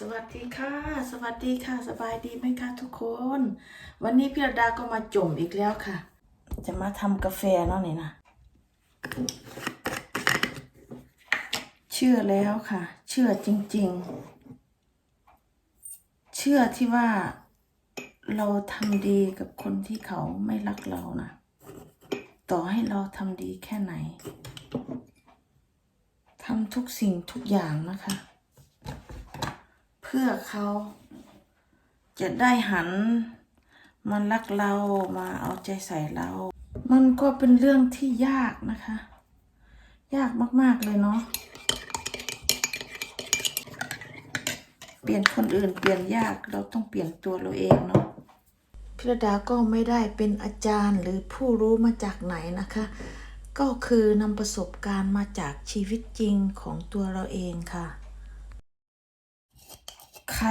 สวัสดีค่ะ สวัสดีค่ะ สบายดีไหมคะทุกคน วันนี้พี่ระดาก็มาจมอีกแล้วค่ะ จะมาทำกาแฟเนาะนี่นะเชื่อแล้วค่ะ เชื่อจริง ๆ เชื่อที่ว่าเราทำดีกับคนที่เขาไม่รักเรานะต่อให้เราทำดีแค่ไหนทำทุกสิ่งทุกอย่างนะคะ พื่อเขา จะได้หันมารักเรามาเอาใจใส่เรา มันก็เป็นเรื่องที่ยากนะคะ ยากมาก ๆ เลยเนาะเปลี่ยนคนอื่นเปลี่ยนยากเราต้องเปลี่ยนตัวเราเองเนาะพิรดาก็ไม่ได้เป็นอาจารย์หรือผู้รู้มาจากไหนนะคะ ก็คือนำประสบการณ์มาจากชีวิตจริงของตัวเราเองค่ะ ใคร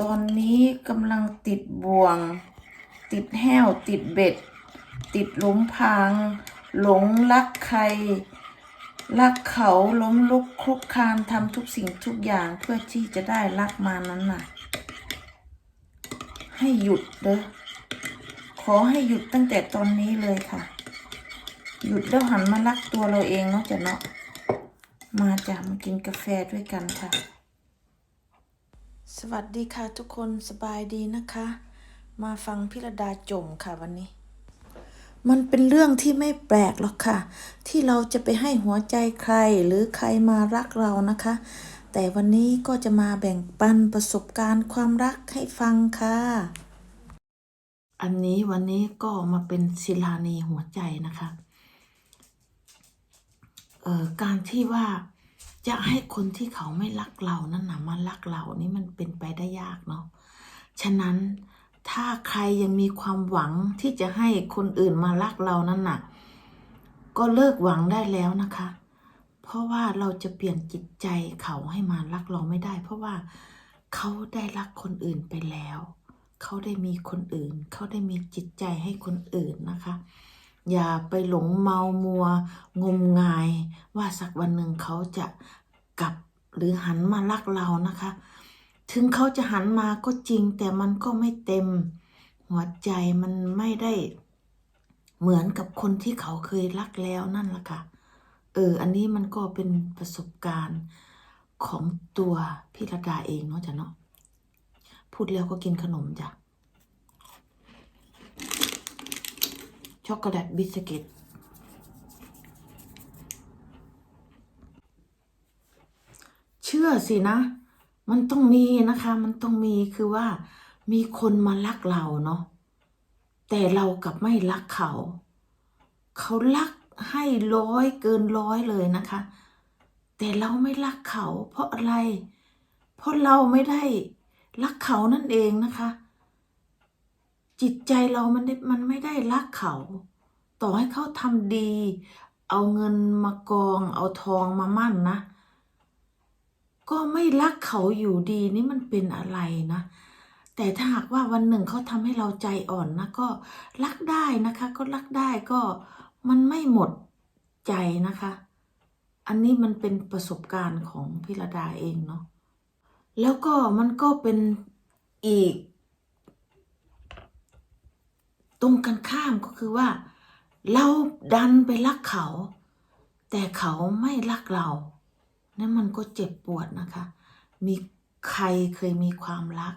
ตอนนี้กำลังติดบ่วง ติดแห้ว ติดเบ็ด ติดหลุมพราง หลงรักใคร รักเขาล้มลุกคลุกคานทำทุกสิ่งทุกอย่างเพื่อที่จะได้รักมานั้นน่ะ ให้หยุดเด้อขอให้หยุดตั้งแต่ตอนนี้เลยค่ะ หยุดแล้วหันมารักตัวเราเองเนาะจ้ะเนาะมาจ้ะมากินกาแฟด้วยกันค่ะ สวัสดีค่ะทุกคนสบายดีนะคะ มาฟังพิรดาจมค่ะวันนี้ มันเป็นเรื่องที่ไม่แปลกหรอกค่ะ ที่เราจะไปให้หัวใจใครหรือใครมารักเรานะคะ แต่วันนี้ก็จะมาแบ่งปันประสบการณ์ความรักให้ฟังค่ะ อันนี้วันนี้ก็มาเป็นศิลานีหัวใจนะคะเอ่อการที่ว่า จะให้คนที่เขาไม่รักเรานั่นนะมารักเรานี่มันเป็นไปได้ยากเนาะฉะนั้นถ้าใครยังมีความหวังที่จะให้คนอื่นมารักเรานั่นน่ะ ก็เลิกหวังได้แล้วนะคะ เพราะว่าเราจะเปลี่ยนจิตใจเขาให้มารักเราไม่ได้ เพราะว่าเขาได้รักคนอื่นไปแล้ว เขาได้มีคนอื่น เขาได้มีจิตใจให้คนอื่นนะคะ อย่าไปหลงเมามัว งมงาย ว่าสักวันหนึ่งเขาจะกลับหรือหันมารักเรานะคะ ถึงเขาจะหันมาก็จริง แต่มันก็ไม่เต็ม หัวใจมันไม่ได้เหมือนกับคนที่เขาเคยรักแล้วนั่นละค่ะ เออ อันนี้มันก็เป็นประสบการณ์ของตัวพี่ระดาเองเนาะจ้ะเนาะ พูดแล้วก็กินขนมจ้ะ ช็อกโกแลตบิสกิตเชื่อสินะ มันต้องมีนะคะ มันต้องมีคือว่า มีคนมารักเราเนาะแต่เรากลับไม่รักเขา เขารักให้ร้อยเกินร้อยเลยนะคะ แต่เราไม่รักเขา เพราะอะไร เพราะเราไม่ได้รักเขานั่นเองนะคะ จิตใจเรามันมันไม่ได้รักเขา ต่อให้เขาทำดี เอาเงินมากอง เอาทองมามั่นนะ ก็ไม่รักเขาอยู่ดีนี่มันเป็นอะไรนะ แต่ถ้าหากว่าวันหนึ่งเขาทำให้เราใจอ่อนนะก็รักได้นะคะ ก็รักได้ก็มันไม่หมดใจนะคะ อันนี้มันเป็นประสบการณ์ของพิรดาเองเนาะแล้วก็มันก็เป็นอีก ตรงกันข้ามก็คือว่า เราดันไปรักเขา แต่เขาไม่รักเรานั่นมันก็เจ็บปวดนะคะ มีใครเคยมีความรัก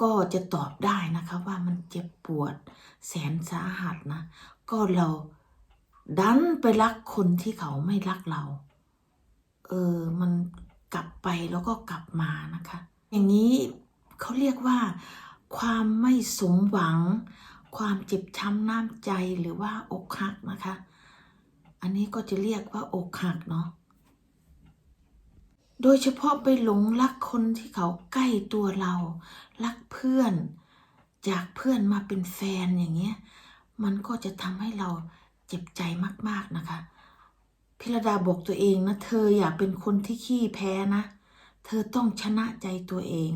ก็จะตอบได้นะคะว่ามันเจ็บปวด แสนสาหัสนะ ก็เราดันไปรักคนที่เขาไม่รักเรา เออ มันกลับไปแล้วก็กลับมานะคะ อย่างนี้เขาเรียกว่า ความไม่สมหวัง ความเจ็บช้ำน้ำใจหรือว่าอกหักนะคะ อันนี้ก็จะเรียกว่าอกหักเนาะโดยเฉพาะไปหลงรักคนที่เขาใกล้ตัวเรา รักเพื่อน จากเพื่อนมาเป็นแฟนอย่างเงี้ย มันก็จะทำให้เราเจ็บใจมากๆนะคะ พิรดาบอกตัวเองนะ เธออย่าเป็นคนที่ขี้แพ้นะ เธอต้องชนะใจตัวเอง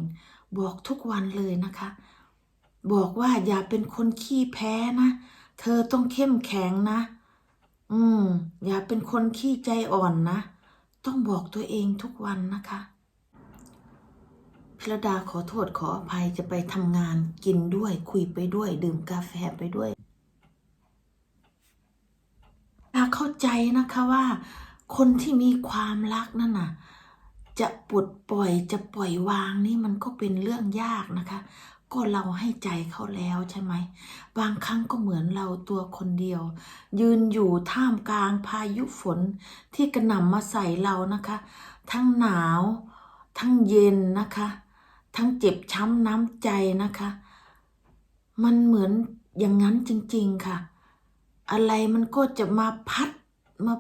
บอกทุกวันเลยนะคะ บอกว่าอย่าเป็นคนขี้แพ้นะ เธอต้องเข้มแข็งนะ อืม อย่าเป็นคนขี้ใจอ่อนนะ ต้องบอกตัวเองทุกวันนะคะพิรดาขอโทษขออภัยจะไปทำงานกินด้วยคุยไปด้วย ดื่มกาแฟไปด้วยดาเข้าใจนะคะว่า คนที่มีความรักนั่นน่ะ จะปลดปล่อยจะปล่อยวางนี่มันก็เป็นเรื่องยากนะคะ ก็เราให้ใจเขาแล้วใช่ไหม บางครั้งก็เหมือนเราตัวคนเดียว ยืนอยู่ท่ามกลางพายุฝนที่กระหน่ำมาใส่เรานะคะ ทั้งหนาว ทั้งเย็นนะคะ ทั้งเจ็บช้ำน้ำใจนะคะ มันเหมือนอย่างนั้นจริงๆค่ะ อะไรมันก็จะมาพัดมา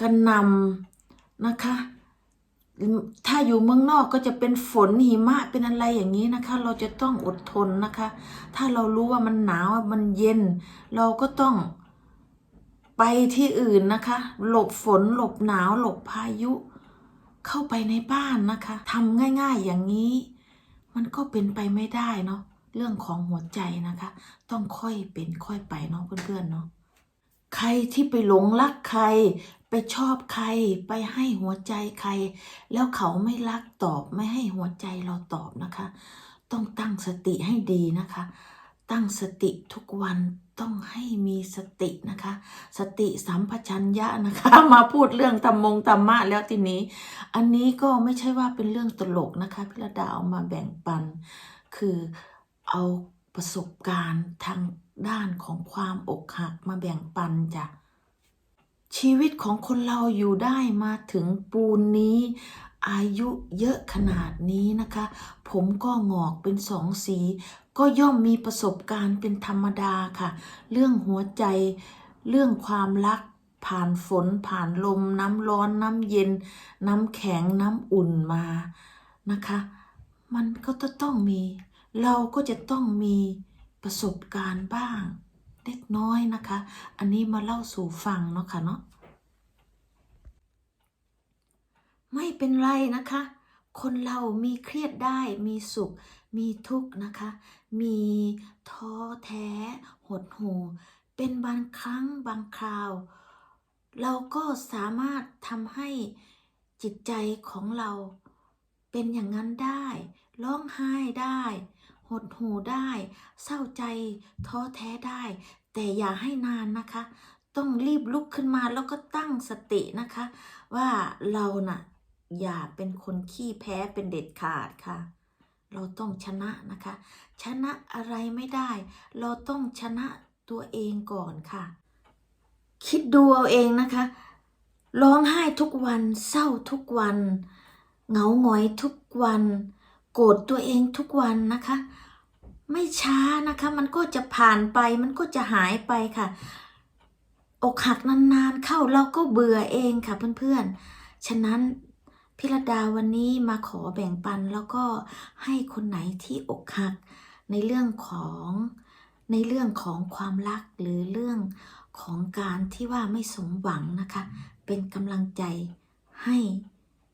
กระหน่ำนะคะ ถ้าอยู่เมืองนอกก็จะเป็นฝนหิมะเป็นอะไรอย่างนี้นะคะ เราจะต้องอดทนนะคะ ถ้าเรารู้ว่ามันหนาวมันเย็น เราก็ต้องไปที่อื่นนะคะ หลบฝนหลบหนาวหลบพายุ เข้าไปในบ้านนะคะทำง่าย ๆอย่างนี้ มันก็เป็นไปไม่ได้เนาะเรื่องของหัวใจนะคะ ต้องค่อยเป็นค่อยไปเนาะเพื่อนๆเนาะใครที่ไปหลงรักใคร ไปชอบใครไปให้หัวใจใคร แล้วเขาไม่รักตอบไม่ให้หัวใจเราตอบนะคะ ต้องตั้งสติให้ดีนะคะ ตั้งสติทุกวันต้องให้มีสตินะคะ สติสัมปชัญญะนะคะ มาพูดเรื่องธรรมงธรรมะแล้วทีนี้ อันนี้ก็ไม่ใช่ว่าเป็นเรื่องตลกนะคะพิรดาเอามาแบ่งปัน คือเอาประสบการณ์ทางด้านของความอกหักมาแบ่งปันจ้ะ ชีวิตของคนเราอยู่ได้มาถึงปูนนี้ อายุเยอะขนาดนี้นะคะ ผมก็งอกเป็นสองสี ก็ย่อมมีประสบการณ์เป็นธรรมดาค่ะ เรื่องหัวใจ เรื่องความรัก ผ่านฝนผ่านลม น้ำร้อนน้ำเย็น น้ำแข็งน้ำอุ่นมานะคะ มันก็จะต้องมี เราก็จะต้องมีประสบการณ์บ้าง เล็กน้อยนะคะ อันนี้มาเล่าสู่ฟังเนาะค่ะเนาะไม่เป็นไรนะคะ คนเรามีเครียดได้ มีสุข มีทุกข์นะคะ มีท้อแท้ หดหู่เป็นบางครั้งบางคราว เราก็สามารถทำให้จิตใจของเราเป็นอย่างนั้นได้ ร้องไห้ได้ หดหูได้ เศร้าใจท้อแท้ได้ แต่อย่าให้นานนะคะ ต้องรีบลุกขึ้นมาแล้วก็ตั้งสตินะคะ ว่าเราน่ะอย่าเป็นคนขี้แพ้เป็นเด็ดขาดค่ะ เราต้องชนะนะคะ ชนะอะไรไม่ได้ เราต้องชนะตัวเองก่อนค่ะ คิดดูเอาเองนะคะร้องไห้ทุกวัน เศร้าทุกวัน เหงาหงอยทุกวัน โกรธตัวเองทุกวันนะคะ ไม่ช้านะคะ มันก็จะผ่านไป มันก็จะหายไปค่ะ อกหักนานๆเข้าเราก็เบื่อเองค่ะเพื่อนๆ ฉะนั้นพิรดาวันนี้มาขอแบ่งปันแล้วก็ให้คนไหนที่อกหักในเรื่องของในเรื่องของความรักหรือเรื่องของการที่ว่าไม่สมหวังนะคะ เป็นกำลังใจให้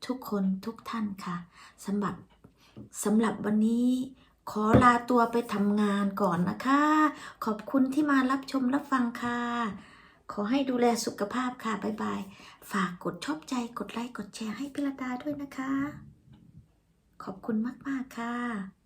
ทุกคนทุกท่านค่ะสำหรับสำหรับวันนี้ ขอลาตัวไปทำงานก่อนนะคะ ขอบคุณที่มารับชมรับฟังค่ะ ขอให้ดูแลสุขภาพค่ะ บ๊ายบาย ฝากกดชอบใจ กดไลค์ กดแชร์ให้พิรดาด้วยนะคะ ขอบคุณมาก ๆ ค่ะ